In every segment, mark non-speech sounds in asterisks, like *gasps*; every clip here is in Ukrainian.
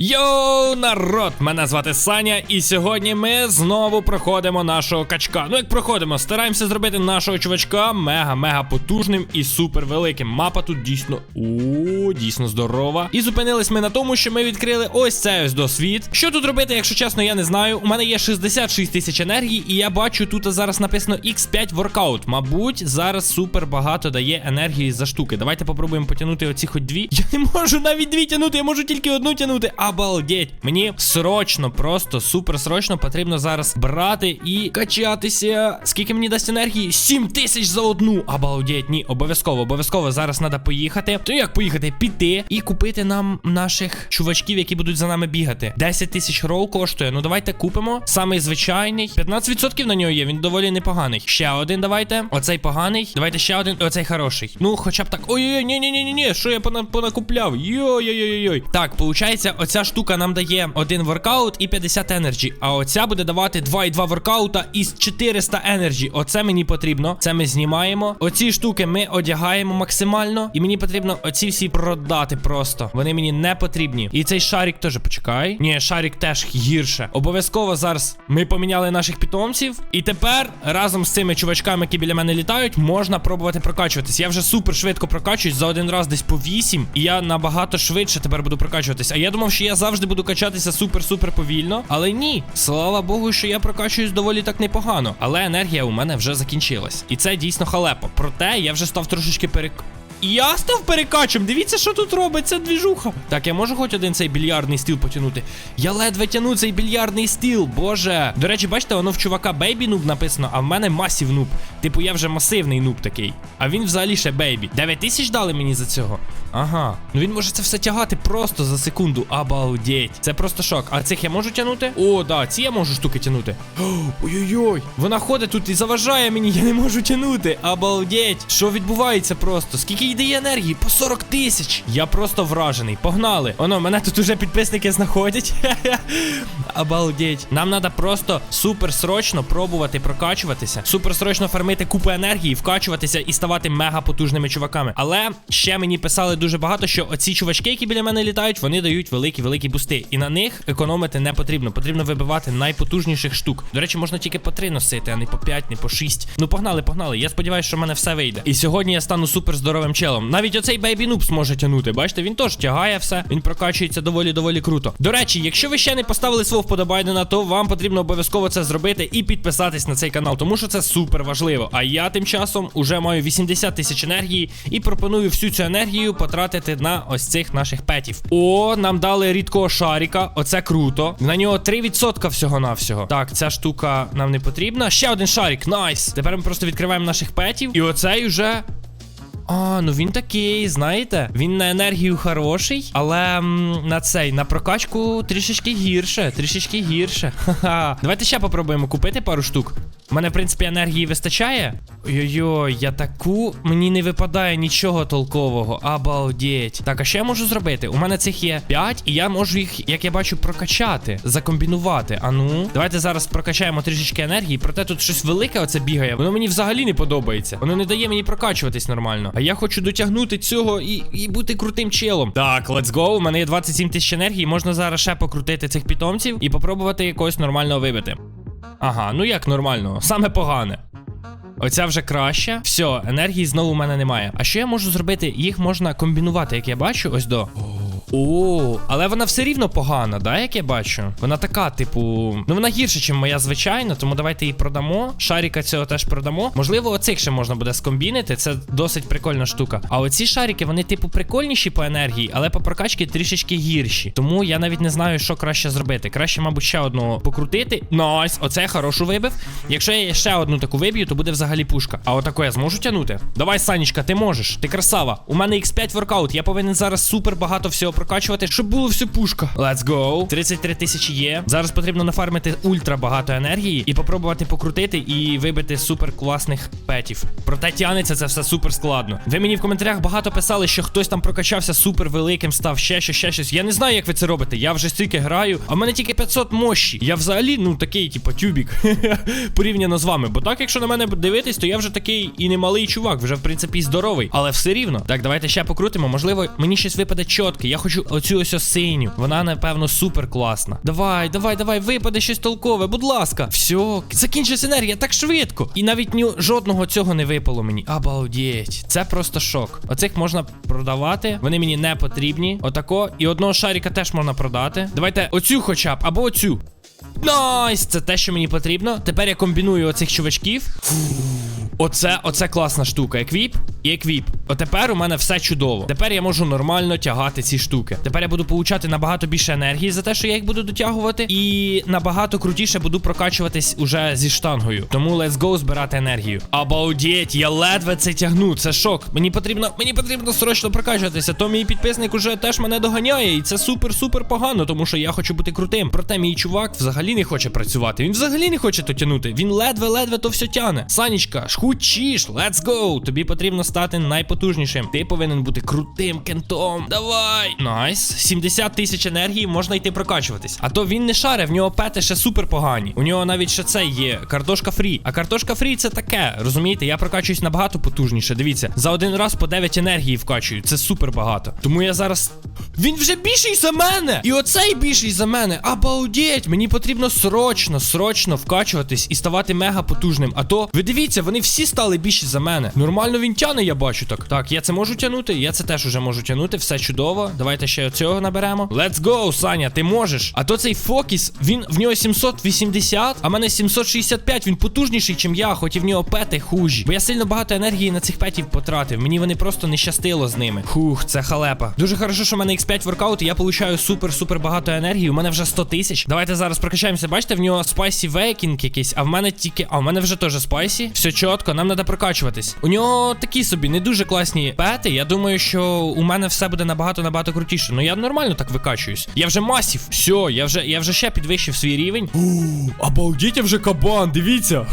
Йоу, народ! Мене звати Саня, і сьогодні ми знову проходимо нашого качка. Ну, як проходимо, стараємося зробити нашого чувачка мега-мега потужним і супер великим. Мапа тут дійсно о, дійсно здорова. І зупинились ми на тому, що ми відкрили ось цей ось досвід. Що тут робити, якщо чесно, я не знаю. У мене є 66 тисяч енергії, і я бачу, тут зараз написано X5 воркаут. Мабуть, зараз супер багато дає енергії за штуки. Давайте попробуємо потягнути оці хоч дві. *laughs* Я не можу навіть дві тягнути, я можу тільки одну тягнути. Обалдеть. Мені срочно, просто супер срочно потрібно зараз брати і качатися. Скільки мені дасть енергії? 7 тисяч за одну. Обалдеть, ні, обов'язково, обов'язково зараз треба поїхати. То як поїхати? Піти і купити нам наших чувачків, які будуть за нами бігати. 10 тисяч рол коштує. Ну давайте купимо. Самий звичайний. 15% на нього є, він доволі непоганий. Ще один давайте. Оцей поганий. Давайте ще один. Оцей хороший. Ну, хоча б так. Ой-ой-ой, ні-ні-ні-ні, що я пона- понакупляв? Йой-йой-йой. Так, получається, оця штука нам дає один воркаут і 50 енерджі. А оця буде давати 2,2 воркаута із 400 енерджі. Оце мені потрібно. Це ми знімаємо. Оці штуки ми одягаємо максимально. І мені потрібно оці всі продати просто. Вони мені не потрібні. І цей шарик теж почекай. Ні, шарик теж гірше. Обов'язково зараз ми поміняли наших питомців. І тепер разом з цими чувачками, які біля мене літають, можна пробувати прокачуватись. Я вже супер швидко прокачуюсь за один раз десь по 8. І я набагато швидше тепер буду прокачуватись. А я думав, що я завжди буду качатися супер-супер повільно. Але ні. Слава Богу, що я прокачуюсь доволі так непогано. Але енергія у мене вже закінчилась. І це дійсно халепо. Проте я вже став трошечки перек. І Я став перекачем. Дивіться, що тут робиться двіжуха. Так, я можу хоч один цей більярдний стіл потягнути. Я ледве тяну цей більярдний стіл, боже. До речі, бачите, воно в чувака бейбі нуб написано, а в мене масів нуб. Типу, я вже масивний нуб такий. А він взагалі ще бейбі. 9 тисяч дали мені за цього. Ага. Ну він може це все тягати просто за секунду. Обалдеть. Це просто шок. А цих я можу тягнути? О, да, ці я можу штуки тягнути. *gasps* Ой-ой-ой. Вона ходить тут і заважає мені, я не можу тягнути. Обалдеть. Що відбувається просто? Скільки їй дає енергії? По 40 тисяч. Я просто вражений. Погнали. Оно, мене тут уже підписники знаходять. *laughs* Обалдеть. Нам треба просто супер срочно пробувати прокачуватися. Супер срочно фармити купу енергії, вкачуватися і ставати мега потужними чуваками. Але ще мені писали дуже багато, що оці чувачки, які біля мене літають, вони дають великі-великі бусти. І на них економити не потрібно. Потрібно вибивати найпотужніших штук. До речі, можна тільки по три носити, а не по 5, не по 6. Ну погнали, погнали. Я сподіваюся, що в мене все вийде. І сьогодні я стану супер здоровим челом. Навіть оцей Бейбі Нуб зможе тягнути. Бачите, він теж тягає все. Він прокачується доволі доволі круто. До речі, якщо ви ще не поставили свого вподобайдена, то вам потрібно обов'язково це зробити і підписатись на цей канал, тому що це супер важливо. А я тим часом уже маю 80 тисяч енергії і пропоную всю цю енергію потратити на ось цих наших петів. О, нам дали рідкого шаріка. Оце круто. На нього 3% всього-навсього. Так, ця штука нам не потрібна. Ще один шарик, найс. Тепер ми просто відкриваємо наших петів. І оцей уже а, ну він такий, знаєте, він на енергію хороший, але м, на цей, на прокачку трішечки гірше, трішечки гірше. *laughs* Ха-ха. Давайте ще попробуємо купити пару штук. Мене, в принципі, енергії вистачає. Ой-ой-ой, я таку. Мені не випадає нічого толкового. Обалдеть. Так, а що я можу зробити? У мене цих є 5, і я можу їх, як я бачу, прокачати, закомбінувати. А ну, давайте зараз прокачаємо трішечки енергії, проте тут щось велике оце бігає. Воно мені взагалі не подобається. Воно не дає мені прокачуватись нормально. А я хочу дотягнути цього і, і бути крутим челом. Так, let's go. У мене є 27 тисяч енергії. Можна зараз ще покрутити цих питомців і попробувати якогось нормального вибити. Ага, ну як нормально, саме погане. Оця вже краще. Все, енергії знову у мене немає. А що я можу зробити? Їх можна комбінувати, як я бачу, ось до. О, але вона все рівно погана, да, як я бачу? Вона така, типу. Ну вона гірша, ніж моя звичайна, тому давайте її продамо. Шаріка цього теж продамо. Можливо, оцих ще можна буде скомбінити. Це досить прикольна штука. А оці шарики, вони, типу, прикольніші по енергії, але по прокачці трішечки гірші. Тому я навіть не знаю, що краще зробити. Краще, мабуть, ще одного покрутити. Найс, оце хорошу вибив. Якщо я ще одну таку виб'ю, то буде взагалі пушка. А отаку я зможу тягнути? Давай, Санечка, ти можеш. Ти красава. У мене X5 воркаут. Я повинен зараз супер багато всього прокачувати, щоб було все пушка. Let's go. 33 тисячі є. Зараз потрібно нафармити ультра багато енергії і попробувати покрутити і вибити супер класних петів. Проте тянеться це все супер складно. Ви мені в коментарях багато писали, що хтось там прокачався супер великим, став ще щось, ще щось. Я не знаю, як ви це робите. Я вже стільки граю, а в мене тільки 500 мощі. Я взагалі, ну такий, типу, тюбік. *laughs* Порівняно з вами. Бо так, якщо на мене дивитись, то я вже такий і немалий чувак, вже в принципі здоровий. Але все рівно. Так, давайте ще покрутимо. Можливо, мені щось випаде чітке. Я хочу хочу оцю ось синю. Вона, напевно, супер класна. Давай, давай, давай, випаде щось толкове, будь ласка. Все, закінчилась енергія так швидко. І навіть ні жодного цього не випало мені. Обалдеть. Це просто шок. Оцих можна продавати. Вони мені не потрібні. Отако. І одного шаріка теж можна продати. Давайте оцю хоча б, або оцю. Найс! Це те, що мені потрібно. Тепер я комбіную оцих чувачків. Оце, оце класна штука. Еквіп і еквіп. Отепер у мене все чудово. Тепер я можу нормально тягати ці штуки. Тепер я буду получати набагато більше енергії за те, що я їх буду дотягувати. І набагато крутіше буду прокачуватись уже зі штангою. Тому let's go збирати енергію. Обалдеть, я ледве це тягну. Це шок. Мені потрібно, мені потрібно срочно прокачуватися. То мій підписник уже теж мене доганяє. І це супер-супер погано, тому що я хочу бути крутим. Проте мій чувак взагалі не хоче працювати. Він взагалі не хоче то тягнути. Він ледве-ледве то все тяне. Санічка, шхучіш, let's go. Тобі потрібно стати найпотужнішим. Ти повинен бути крутим кентом. Давай. Найс. 70 тисяч енергії можна йти прокачуватись. А то він не шаре, в нього пети ще супер погані. У нього навіть ще це є. Картошка фрі. А картошка фрі це таке. Розумієте, я прокачуюсь набагато потужніше. Дивіться, за один раз по 9 енергії вкачую. Це супер багато. Тому я зараз. Він вже більший за мене! І оцей більший за мене. Обалдеть! Мені потрібно срочно, срочно вкачуватись і ставати мега потужним. А то, ви дивіться, вони всі стали більші за мене. Нормально він тяне, я бачу так. Так, я це можу тягнути, я це теж уже можу тягнути, все чудово. Давайте ще цього наберемо. Let's go, Саня, ти можеш. А то цей Фокіс, він в нього 780, а в мене 765. Він потужніший, чим я, хоч і в нього пети хужі. Бо я сильно багато енергії на цих петів потратив. Мені вони просто не щастило з ними. Хух, це халепа. Дуже хорошо, що в мене X5 воркаут, і я получаю супер-супер багато енергії. У мене вже 100 тисяч. Давайте зараз прокачаємося. Бачите, в нього спайсі вейкінг якийсь, а в мене тільки. А в мене вже теж спайсі. Все чітко, нам треба прокачуватись. У нього такі собі не дуже класні пети. Я думаю, що у мене все буде набагато набагато крутіше. Ну я нормально так викачуюсь. Я вже масів. Все, я вже я вже ще підвищив свій рівень. Обалдіть, я вже кабан, дивіться.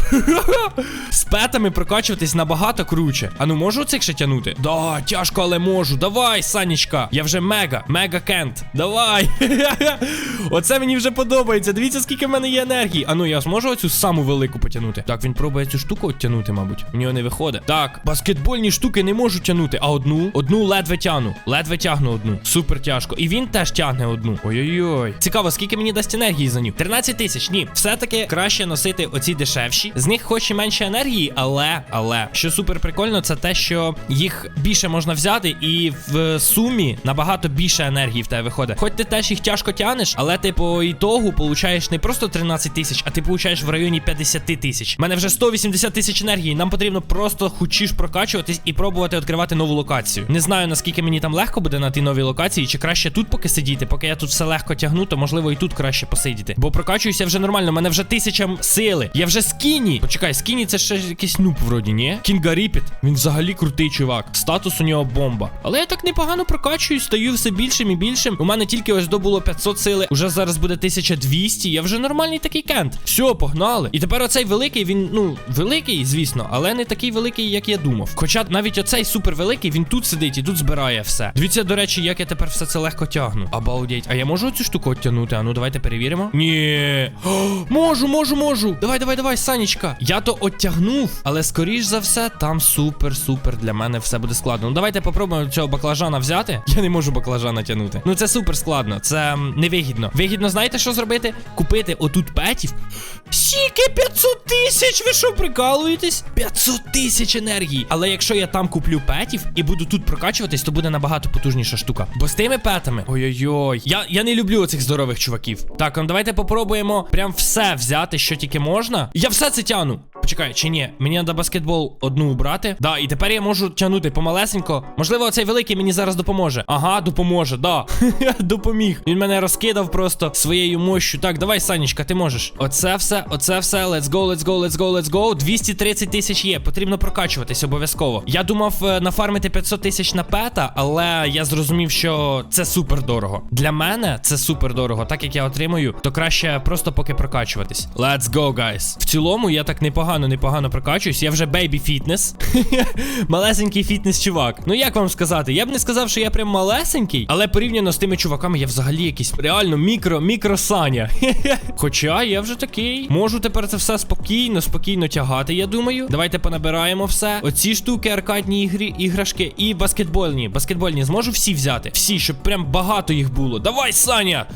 *laughs* З петами прокачуватись набагато круче. А ну можу цих ще тягнути? Да, тяжко, але можу. Давай, Санечка. Я вже мега, мега кент. Давай. *laughs* Оце мені вже подобається. Дивіться, скільки в мене є енергії. А ну я зможу оцю саму велику потягнути. Так, він пробує цю штуку оттягнути, мабуть. У нього не виходить. Так, баскетбольні штуки не можу тягнути, а одну, одну ледве тягну. Ледве тягну одну. Супер тяжко. І він теж тягне одну. Ой-ой-ой. Цікаво, скільки мені дасть енергії за нього? 13 тисяч. Ні, все-таки краще носити оці дешевші. З них хоч і менше енергії, але, але, що супер прикольно, це те, що їх більше можна взяти, і в сумі набагато більше енергії в тебе виходить. Хоч ти теж їх тяжко тянеш, але ти по ітогу получаєш не просто 13 тисяч, а ти получаєш в районі 50 тисяч. У мене вже 180 тисяч енергії. Нам потрібно просто хочеш прокачуватись і пробувати відкривати нову локацію. Не знаю наскільки мені там легко буде на тій новій локації, чи краще тут поки сидіти, поки я тут все легко тягну, то можливо і тут краще посидіти. Бо прокачуюся вже нормально. У мене вже тисяча сили. Я вже скіні. Почекай, скіні це ще якийсь нуб вроді, ні? Кінга Ріпіт. Він взагалі крутий чувак. Статус у нього бомба. Але я так непогано прокачуюсь, стаю все більшим і більшим. У мене тільки ось до було 500 сили. Уже зараз буде 1200. Я вже нормальний такий кент. Все, погнали. І тепер оцей великий, він, ну, великий, звісно, але не такий великий, як я думав. Хоча навіть оцей супер великий, він тут сидить і тут збирає все. Дивіться, до речі, як я тепер все це легко тягну. Обалдеть. А я можу цю штуку оттягнути? А ну давайте перевіримо. Ні. Можу, можу, можу. Давай, давай, давай, Санечка. Я то оттягнув, але скоріш за все, там супер-супер для мене все буде складно. Ну давайте попробуємо цього баклажана взяти. Я не можу баклажана тягнути. Ну це супер складно. Це невигідно. Вигідно, знаєте, що зробити? Купити отут петів. Скільки 500 тисяч? Ви що прикалуєтесь? 500 тисяч енергії. Але якщо я там куплю петів і буду тут прокачуватись, то буде набагато потужніша штука. Бо з тими петами. Ой-ой-ой. Я, я не люблю оцих здорових чуваків. Так, ну давайте попробуємо прям все взяти, що тільки можна. Я все це тяну. Почекай, чи ні? Мені треба баскетбол одну убрати. Да, і тепер я можу тягнути помалесенько. Можливо, оцей великий мені зараз допоможе. Ага, допоможе, да. *laughs* Допоміг. Він мене розкидав просто своєю мощю. Так, давай, Санечка, ти можеш. Оце все, оце все. Let's go, let's go, let's go, let's go. 230 тисяч є. Потрібно прокачуватись обов'язково. Я думав е, нафармити 500 тисяч на пета, але я зрозумів, що це супер дорого. Для мене це супер дорого. Так як я отримую, то краще просто поки прокачуватись. Let's go, guys. В цілому я так непогано непогано, прокачуюсь. Я вже бейбі фітнес. *laughs* Малесенький фітнес чувак. Ну як вам сказати? Я б не сказав, що я прям малесенький, але порівняно з тими чуваками, я взагалі якийсь реально мікро, мікро Саня. *laughs* Хоча я вже такий. Можу тепер це все спокійно, спокійно тягати, я думаю. Давайте понабираємо все. Оці штуки, аркадні ігри, іграшки і баскетбольні. Баскетбольні зможу всі взяти. Всі, щоб прям багато їх було. Давай, Саня!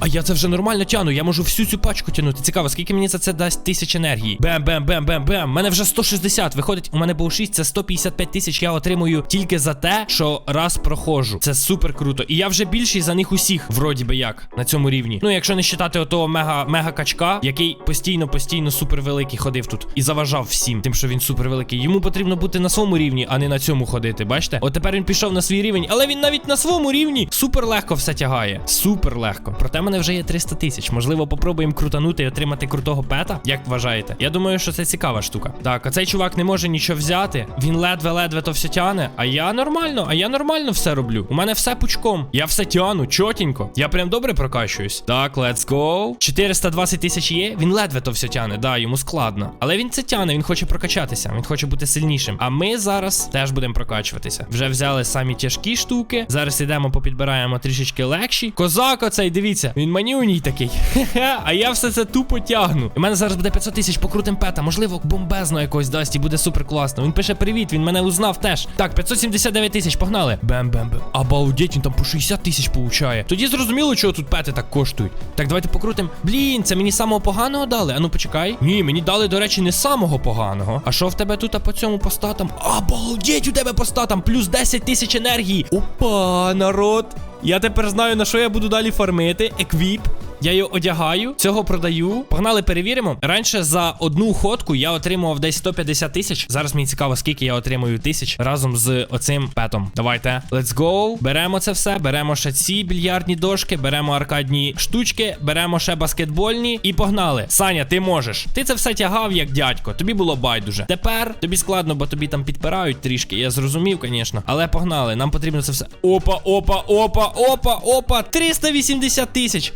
А я це вже нормально тяну. Я можу всю цю пачку тягнути. Цікаво, скільки мені за це дасть тисяч енергії. Бем, бем, бем, бем, бем. У мене вже 160. Виходить, у мене було 6, це 155 тисяч. Я отримую тільки за те, що раз проходжу. Це супер круто. І я вже більший за них усіх, вроді би як, на цьому рівні. Ну, якщо не вважати отого мега мега качка, який постійно, постійно супер великий ходив тут і заважав всім, тим, що він супер великий. Йому потрібно бути на своєму рівні, а не на цьому ходити. Бачите? От тепер він пішов на свій рівень, але він навіть на своєму рівні супер легко все тягає. Супер легко. Проте мене вже є 300 тисяч. Можливо, попробуємо крутанути і отримати крутого пета. Як вважаєте? Я думаю, що це цікава штука. Так, а цей чувак не може нічого взяти. Він ледве-ледве то все тяне. А я нормально, а я нормально все роблю. У мене все пучком. Я все тяну, чотенько. Я прям добре прокачуюсь. Так, let's go. 420 тисяч є. Він ледве то все тяне. Да, йому складно. Але він це тяне, він хоче прокачатися. Він хоче бути сильнішим. А ми зараз теж будемо прокачуватися. Вже взяли самі тяжкі штуки. Зараз йдемо, попідбираємо трішечки легші. Козак оцей, дивіться, він манюній такий. Хе-хе, а я все це тупо тягну. У мене зараз буде 500 тисяч покрутим пета. Можливо, бомбезно якось дасть і буде супер класно. Він пише привіт, він мене узнав теж. Так, 579 тисяч, погнали. Бем-бем-бем. Обалдеть, він там по 60 тисяч получає. Тоді зрозуміло, чого тут пети так коштують. Так, давайте покрутим. Блін, це мені самого поганого дали. А ну почекай. Ні, мені дали, до речі, не самого поганого. А що в тебе тут а по цьому по статам? Обалдеть у тебе по статам. Плюс 10 тисяч енергії. Опа, народ. Я тепер знаю, на що я буду далі фармити. Еквіп. Я його одягаю, цього продаю. Погнали, перевіримо. Раніше за одну ходку я отримував десь 150 тисяч. Зараз мені цікаво, скільки я отримую тисяч разом з оцим петом. Давайте. Let's go. Беремо це все. Беремо ще ці більярдні дошки, беремо аркадні штучки, беремо ще баскетбольні і погнали. Саня, ти можеш. Ти це все тягав як дядько. Тобі було байдуже. Тепер тобі складно, бо тобі там підпирають трішки. Я зрозумів, звісно. Але погнали. Нам потрібно це все. Опа, опа, опа, опа, опа. 380 тисяч.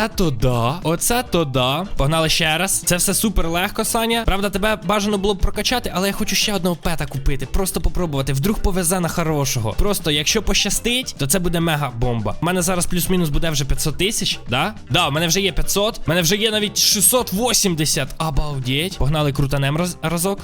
Оце то да. Оце то да. Погнали ще раз. Це все супер легко, Саня. Правда, тебе бажано було б прокачати, але я хочу ще одного пета купити. Просто попробувати. Вдруг повезе на хорошого. Просто, якщо пощастить, то це буде мега бомба. У мене зараз плюс-мінус буде вже 500 тисяч. Да? Да, у мене вже є 500. У мене вже є навіть 680. Обалдеть. Погнали крутанем раз разок.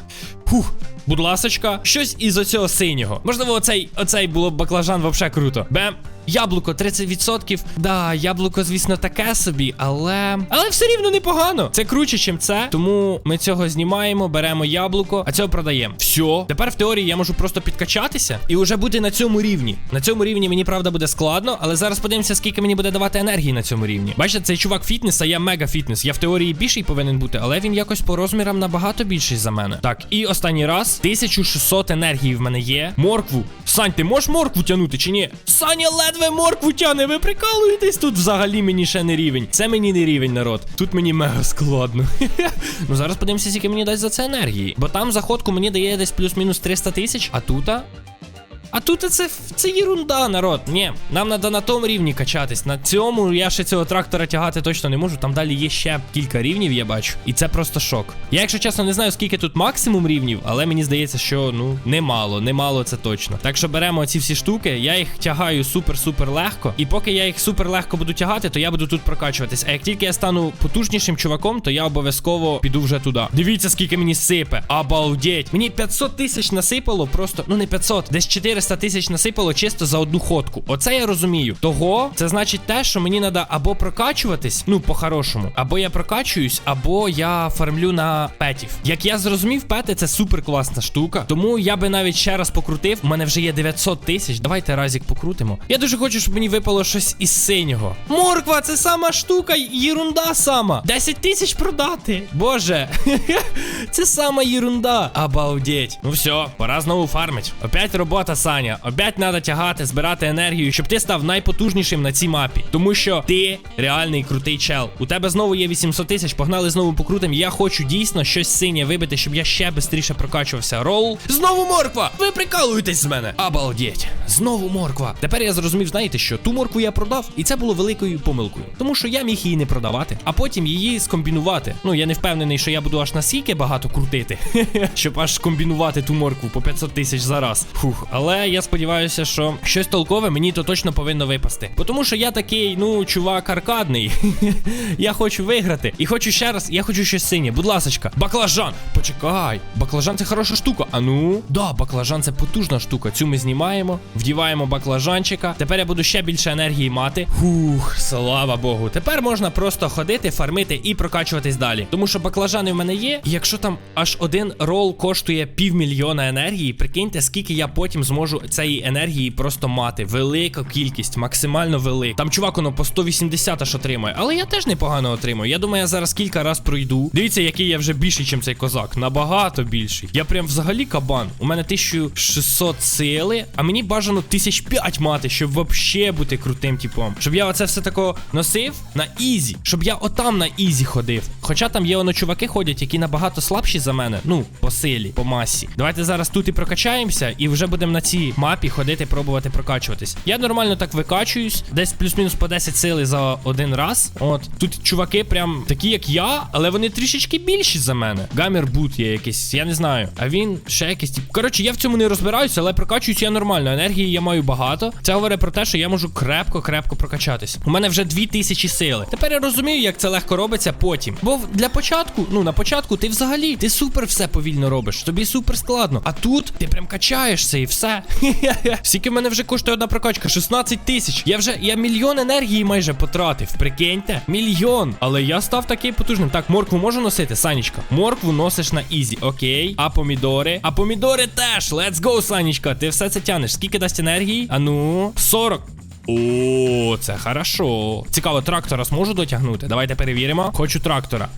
Фух. Будь ласочка, щось із оцього синього. Можливо, оцей оцей було б баклажан вообще круто. Бем. Яблуко 30%. Да, яблуко, звісно, таке собі, але. Але все рівно непогано. Це круче, чим це. Тому ми цього знімаємо, беремо яблуко, а цього продаємо. Все. Тепер в теорії я можу просто підкачатися і вже бути на цьому рівні. На цьому рівні мені правда буде складно, але зараз подивимося, скільки мені буде давати енергії на цьому рівні. Бачите, цей чувак фітнес, а я мега фітнес. Я в теорії більший повинен бути, але він якось по розмірам набагато більший за мене. Так, і останній раз 1600 енергії в мене є. Моркву. Сань, ти можеш моркву тягнути чи ні? Саня ледве моркву тяне, ви прикалуєтесь тут взагалі мені ще не рівень. Це мені не рівень, народ. Тут мені мега складно. *laughs* ну зараз подивимося, скільки мені дасть за це енергії. Бо там заходку мені дає десь плюс-мінус 300 тисяч, а тут. А тут це це єрунда, народ. Ні, нам треба на тому рівні качатись. На цьому я ще цього трактора тягати точно не можу. Там далі є ще кілька рівнів, я бачу. І це просто шок. Я, якщо чесно, не знаю, скільки тут максимум рівнів, але мені здається, що ну немало, немало це точно. Так що беремо ці всі штуки, я їх тягаю супер-супер легко. І поки я їх супер легко буду тягати, то я буду тут прокачуватись. А як тільки я стану потужнішим чуваком, то я обов'язково піду вже туди. Дивіться, скільки мені сипе. Обалдеть. Мені 500 тисяч насипало, просто ну не 500, десь 400 тисяч насипало чисто за одну ходку. Оце я розумію. Того це значить те, що мені треба або прокачуватись, ну по-хорошому, або я прокачуюсь, або я фармлю на петів. Як я зрозумів, пети це супер класна штука. Тому я би навіть ще раз покрутив. У мене вже є 900 тисяч. Давайте разік покрутимо. Я дуже хочу, щоб мені випало щось із синього. Морква, це сама штука, єрунда сама. 10 тисяч продати. Боже, *laughs* це сама єрунда. Обалдеть. Ну все, пора знову фармить. Опять робота Саня. Опять треба тягати, збирати енергію, щоб ти став найпотужнішим на цій мапі. Тому що ти реальний крутий чел. У тебе знову є 800 тисяч, погнали знову покрутим. Я хочу дійсно щось синє вибити, щоб я ще швидше прокачувався. Рол. Знову морква! Ви прикалуєтесь з мене. Обалдеть. Знову морква. Тепер я зрозумів, знаєте що? Ту моркву я продав, і це було великою помилкою. Тому що я міг її не продавати, а потім її скомбінувати. Ну, я не впевнений, що я буду аж настільки багато крутити, *laughs* щоб аж комбінувати ту моркву по 500 тисяч за раз. Фух, але я сподіваюся, що щось толкове мені то точно повинно випасти. Тому що я такий, ну, чувак аркадний. *laughs* я хочу виграти. І хочу ще раз, я хочу щось синє. Будь ласочка, баклажан. Почекай, баклажан це хороша штука. А ну, да, баклажан це потужна штука. Цю ми знімаємо, вдіваємо баклажанчика. Тепер я буду ще більше енергії мати. Фух, слава Богу. Тепер можна просто ходити, фармити і прокачуватись далі. Тому що баклажани в мене є. І якщо там аж один рол коштує півмільйона енергії, прикиньте, скільки я потім зможу цієї енергії просто мати. Велика кількість, максимально велика. Там чувак воно по 180 аж отримує. Але я теж непогано отримую. Я думаю, я зараз кілька раз пройду. Дивіться, який я вже більший, ніж цей козак. Набагато більший. Я прям взагалі кабан. У мене 1600 сили, а мені бажано 1005 мати, щоб вообще бути крутим типом. Щоб я оце все тако носив на ізі. Щоб я отам на ізі ходив. Хоча там є воно чуваки ходять, які набагато слабші за мене. Ну, по силі, по масі. Давайте зараз тут і прокачаємося, і вже будемо на цій мапі ходити, пробувати прокачуватись. Я нормально так викачуюсь, десь плюс-мінус по 10 сили за один раз. От тут чуваки, прям такі, як я, але вони трішечки більші за мене. Гамер бут є якийсь, я не знаю. А він ще якийсь тип. Коротше, я в цьому не розбираюся, але прокачуюсь я нормально. Енергії я маю багато. Це говорить про те, що я можу крепко-крепко прокачатись. У мене вже 2000 сили. Тепер я розумію, як це легко робиться потім. Бо для початку, ну на початку, ти взагалі ти супер все повільно робиш. Тобі супер складно. А тут ти прям качаєшся і все. *laughs* Скільки в мене вже коштує одна прокачка? 16 тисяч. Я вже я мільйон енергії майже потратив. Прикиньте, мільйон. Але я став такий потужним. Так, моркву можу носити, Санічка. Моркву носиш на ізі. Окей. А помідори? А помідори теж. Let's go, Санічка. Ти все це тянеш. Скільки дасть енергії? А ну, 40. О, це хорошо. Цікаво, трактора зможу дотягнути. Давайте перевіримо. Хочу трактора.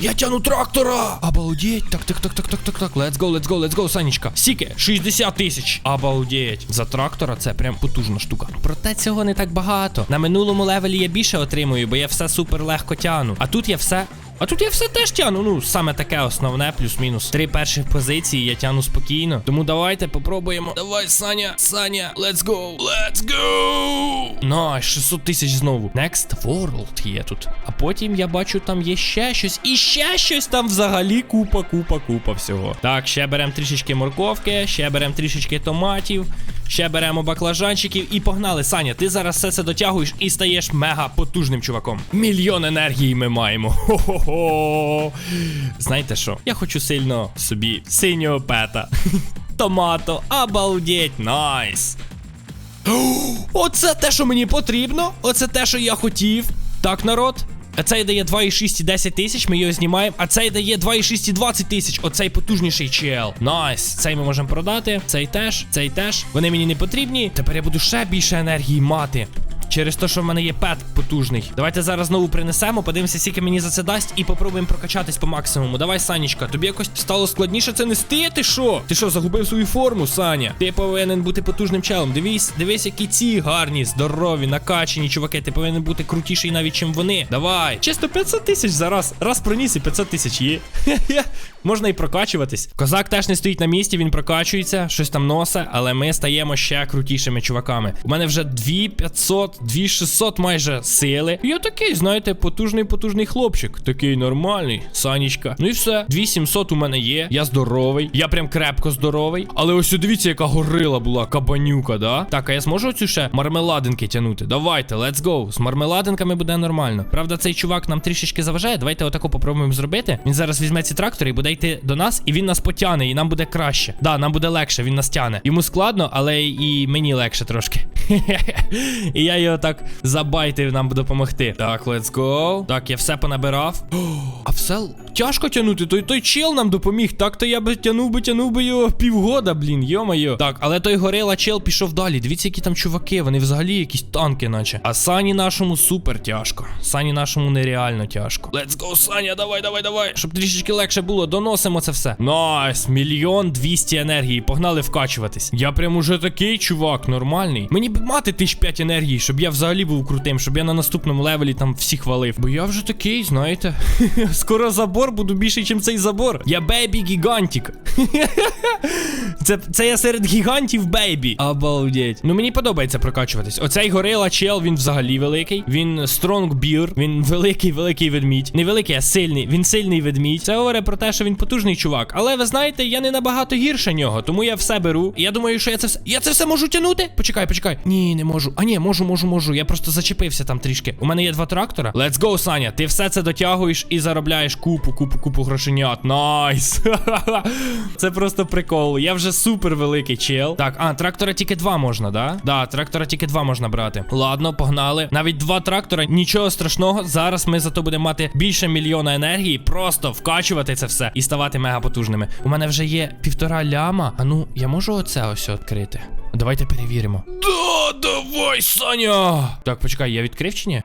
Я тяну трактора! Обалдеть. Так, так, так, так, так, так, так. Let's go, let's go, let's go, Санечка. Сіки, 60 тисяч. Обалдеть. За трактора це прям потужна штука. Проте цього не так багато. На минулому левелі я більше отримую, бо я все супер легко тяну. А тут я все. А тут я все теж тяну. Ну, саме таке основне, плюс-мінус. Три перших позиції я тяну спокійно. Тому давайте попробуємо. Давай, Саня, Саня, let's go. Let's go. Найс, 600 тисяч знову. Next World є тут. А потім я бачу, там є ще щось. І ще щось там взагалі купа, купа, купа всього. Так, ще беремо трішечки морковки, ще беремо трішечки томатів, ще беремо баклажанчиків і погнали. Саня, ти зараз все це дотягуєш і стаєш мега потужним чуваком. Мільйон енергії ми маємо. Хо-хо-хо. Знаєте що? Я хочу сильно собі синього пета. *laughs* Томато, обалдеть, найс. *gasps* Оце те, що мені потрібно. Оце те, що я хотів. Так, народ. А Цей дає 2,6 і 10 тисяч, ми його знімаємо. А цей дає 2,6 і 20 тисяч. Оцей потужніший чел. Найс. Цей ми можемо продати. Цей теж, цей теж. Вони мені не потрібні. Тепер я буду ще більше енергії мати. Через те, що в мене є пет потужний. Давайте зараз знову принесемо, подивимося, скільки мені за це дасть, і попробуємо прокачатись по максимуму. Давай, Санечка, тобі якось стало складніше це нести. Ти що? Ти що, загубив свою форму, Саня? Ти повинен бути потужним челом. Дивись, дивись, які ці гарні, здорові, накачані чуваки. Ти повинен бути крутіший навіть, чим вони. Давай. Чисто 500 тисяч за раз. Раз проніс і 500 тисяч є. Можна і прокачуватись. Козак теж не стоїть на місці, він прокачується, щось там носе, але ми стаємо ще крутішими чуваками. У мене вже 2500, 2600 майже сили. Я такий, знаєте, потужний, потужний хлопчик. Такий нормальний, санічка. Ну і все. 2700 у мене є. Я здоровий. Я прям крепко здоровий. Але ось дивіться, яка горила була, кабанюка, да? Так, а я зможу оцю ще мармеладинки тягнути? Давайте, let's go. З мармеладинками буде нормально. Правда, цей чувак нам трішечки заважає. Давайте отако попробуємо зробити. Він зараз візьме ці трактори і буде йти до нас, і він нас потягне, і нам буде краще. Да, нам буде легше, він нас тяне. Йому складно, але і мені легше трошки. *laughs* І я його так забайтив нам допомогти. Так, let's go. Так, я все понабирав. О, *gasps* а все тяжко тягнути. Той той чел нам допоміг. Так то я би тянув би тянув би його півгода, блін, йо-моє. Так, але той горила чел пішов далі. Дивіться, які там чуваки, вони взагалі якісь танки, наче. А Сані нашому супер тяжко. Сані нашому нереально тяжко. Let's go, Саня, давай, давай, давай. Щоб трішечки легше було, доносимо це все. Найс, мільйон двісті енергії. Погнали вкачуватись. Я прям уже такий чувак, нормальний. Мені б мати тисяч п'ять енергії, щоб я взагалі був крутим, щоб я на наступному левелі там всіх хвалив. Бо я вже такий, знаєте. *laughs* Скоро забор буду більший, ніж цей забор. Я бейбі гігантік. *laughs* Це, це я серед гігантів бейбі. Обалдеть. Ну мені подобається прокачуватись. Оцей горила чел, він взагалі великий. Він стронг бір. Він великий, великий ведмідь. Не великий, а сильний. Він сильний ведмідь. Це говорить про те, що він потужний чувак. Але ви знаєте, я не набагато гірше нього, тому я все беру. Я думаю, що я це все. Я це все можу тягнути? Почекай, почекай. Ні, не можу. А ні, можу, можу, можу. Я просто зачепився там трішки. У мене є два трактора. Let's go, Саня. Ти все це дотягуєш і заробляєш купу, купу, купу грошенят. Найс. *laughs* Це просто прикол. Я вже супер великий чел. Так, а, трактора тільки два можна, да? Да, трактора тільки два можна брати. Ладно, погнали. Навіть два трактора, нічого страшного. Зараз ми зато будемо мати більше мільйона енергії, просто вкачувати це все і ставати мега потужними. У мене вже є півтора ляма. А ну, я можу оце ось відкрити? Давайте перевіримо. Да, давай, Саня! Так, почекай, я відкрив чи ні?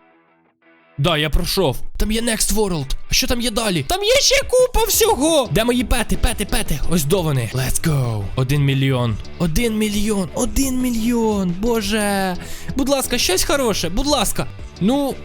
Да, я пройшов. Там є Next World. А що там є далі? Там є ще купа всього. Де мої пети, пети, пети? Ось до вони. Let's go. Один мільйон. Один мільйон. Один мільйон. Боже. Будь ласка, щось хороше. Будь ласка. Ну.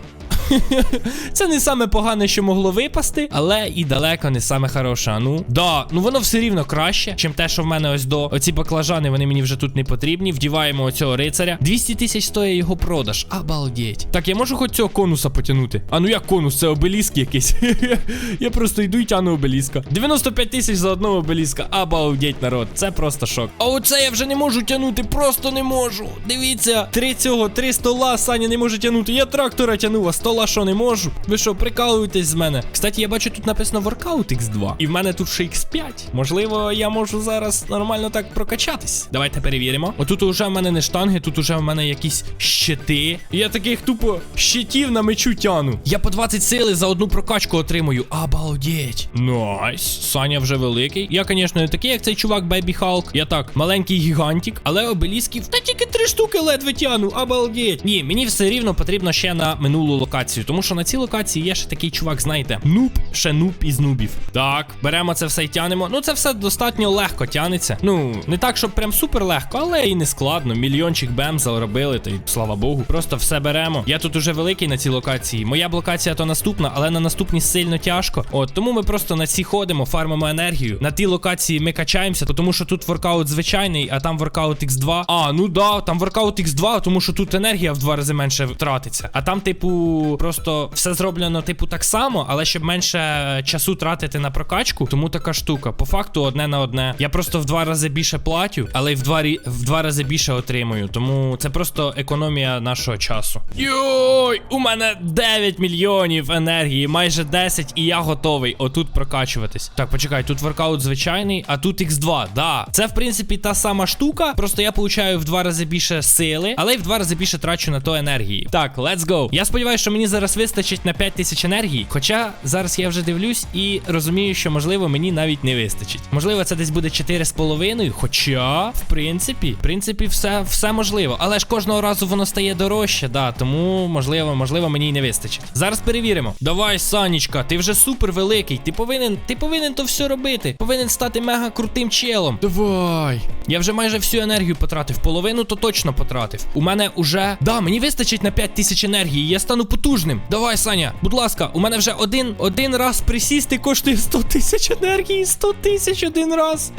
*laughs* Це не саме погане, що могло випасти, але і далеко не саме хороше. А Ну да, ну воно все рівно краще, чим те, що в мене ось до оці баклажани, вони мені вже тут не потрібні. Вдіваємо оцього рицаря. 200 тисяч стоїть його продаж. Обалдеть. Так, я можу хоч цього конуса потягнути. А ну як конус, це обеліск якийсь. *laughs* я просто йду і тяну обеліска. 95 тисяч за одного обеліска. Обалдеть, народ. Це просто шок. А оце я вже не можу тягнути, просто не можу. Дивіться, три цього, три стола Саня не може тягнути. Я трактора тягну, а стола що не можу. Ви що, прикалуєтесь з мене? Кстати, я бачу, тут написано Workout X2. І в мене тут ще X5. Можливо, я можу зараз нормально так прокачатись. Давайте перевіримо. Отут уже в мене не штанги, тут уже в мене якісь щити. Я таких тупо щитів на мечу тяну. Я по 20 сили за одну прокачку отримую. Обалдеть. Найс. Саня вже великий. Я, звісно, не такий, як цей чувак Бебі Халк. Я так, маленький гігантик, але обелісків. Та тільки три штуки ледве тяну. Обалдеть. Ні, мені все рівно потрібно ще на минулу локацію, тому що на цій локації є ще такий чувак, знаєте, нуб, ще нуб із нубів. Так, беремо це все і тянемо. Ну, це все достатньо легко тянеться. Ну, не так, щоб прям супер легко, але і не складно. Мільйончик бем заробили, та й слава Богу. Просто все беремо. Я тут уже великий на цій локації. Моя блокація то наступна, але на наступній сильно тяжко. От тому ми просто на ці ходимо, фармимо енергію. На тій локації ми качаємося, тому що тут воркаут звичайний, а там воркаут X2. А, ну да, там воркаут X2, тому що тут енергія в два рази менше втратиться. А там, типу, просто все зроблено, типу, так само, але щоб менше часу тратити на прокачку, тому така штука. По факту одне на одне. Я просто в два рази більше платю, але й в два, в два рази більше отримую. Тому це просто економія нашого часу. Йой, у мене 9 мільйонів енергії, майже 10, і я готовий отут прокачуватись. Так, почекай, тут воркаут звичайний, а тут X2. Да, це в принципі та сама штука. Просто я получаю в два рази більше сили, але й в два рази більше трачу на то енергії. Так, let's go. Я сподіваюся, що мені зараз вистачить на 5 тисяч енергії. Хоча зараз я вже дивлюсь і розумію, що можливо мені навіть не вистачить. Можливо, це десь буде 4,5. Хоча, в принципі, в принципі, все, все можливо. Але ж кожного разу воно стає дорожче, да. Тому можливо, можливо, мені й не вистачить. Зараз перевіримо. Давай, Санічка, ти вже супер великий. Ти повинен, ти повинен то все робити. Повинен стати мега крутим челом. Давай. Я вже майже всю енергію потратив. Половину то точно потратив. У мене уже. Да, мені вистачить на 5 тисяч енергії. Я стану потужним. Давай, Саня, будь ласка, у мене вже один, один раз присісти коштує 100 тисяч енергії. 100 тисяч один раз.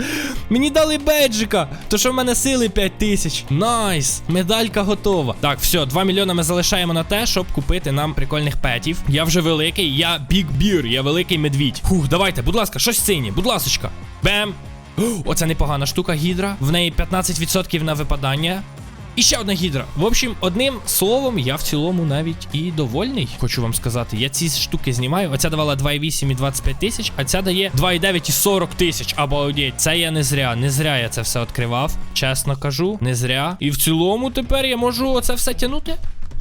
Мені дали беджика. То що в мене сили 5 тисяч. Найс. Медалька готова. Так, все, 2 мільйони ми залишаємо на те, щоб купити нам прикольних петів. Я вже великий, я біг бір, я великий медвідь. Фух, давайте, будь ласка, щось синє, будь ласочка. Бем. *gasps* Оце непогана штука гідра. В неї 15% на випадання. І ще одна гідра. В общем, одним словом, я в цілому навіть і довольний. Хочу вам сказати. Я ці штуки знімаю. Оця давала 2,8 і 25 тисяч, а ця дає 2,9 і 40 тисяч. Обалдеть. Це я не зря. Не зря я це все відкривав. Чесно кажу, не зря. І в цілому тепер я можу оце все тягнути.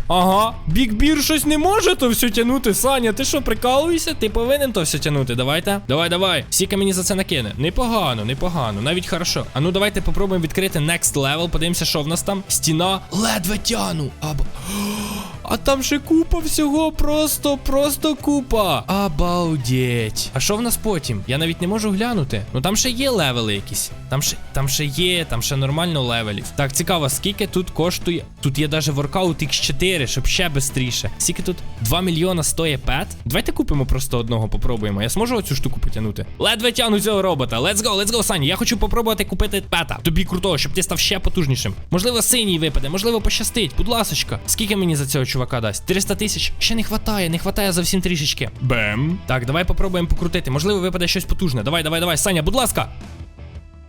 Ага, бікбір щось не може то все тягнути. Саня, ти що, прикалуєшся? Ти повинен то все тягнути. Давайте. Давай, давай. Сіка мені за це накине. Непогано, непогано. Навіть хорошо. А ну давайте попробуємо відкрити next level. Подивимося, що в нас там. Стіна. Ледве тяну. Або. А там ще купа всього, просто, просто купа. Обалдеть. А що в нас потім? Я навіть не можу глянути. Ну там ще є левели якісь. Там ще, там ще є, там ще нормально левелів. Так, цікаво, скільки тут коштує. Тут є даже воркаут X4, щоб ще швидше. Скільки тут 2 мільйона стоїть пет? Давайте купимо просто одного, попробуємо. Я зможу оцю штуку потягнути. Ледве тягну цього робота. Let's go, let's go, Саня. Я хочу попробувати купити пета. Тобі крутого, щоб ти став ще потужнішим. Можливо, синій випаде, можливо, пощастить. Будь ласочка. Скільки мені за цього чувака дасть? 300 тисяч? Ще не хватає, не хватає зовсім трішечки. Бем. Так, давай попробуємо покрутити. Можливо, випаде щось потужне. Давай, давай, давай, Саня, будь ласка.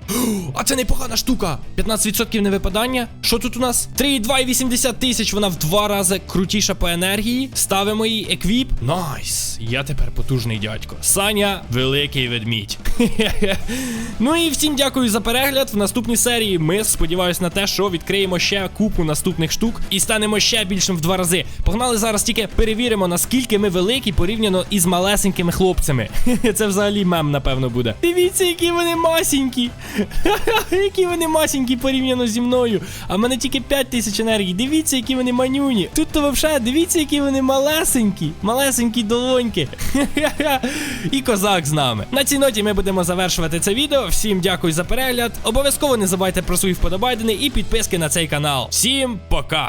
*gasps* А це непогана штука. 15% невипадання. Що тут у нас? 3,2,80 тисяч. Вона в два рази крутіша по енергії. Ставимо її еквіп. Найс. Я тепер потужний дядько. Саня, великий ведмідь. *laughs* ну і всім дякую за перегляд. В наступній серії ми сподіваюся на те, що відкриємо ще купу наступних штук і станемо ще більшим в два рази. Погнали зараз тільки перевіримо, наскільки ми великі порівняно із малесенькими хлопцями. *laughs* Це взагалі мем, напевно, буде. Дивіться, які вони масенькі. *laughs* Які вони масінькі порівняно зі мною. А в мене тільки 5 тисяч енергії. Дивіться, які вони манюні. Тут то вовша, дивіться, які вони малесенькі. Малесенькі долоньки. *laughs* І козак з нами. На цій ноті ми будемо завершувати це відео. Всім дякую за перегляд. Обов'язково не забувайте про свої вподобайдени і підписки на цей канал. Всім пока!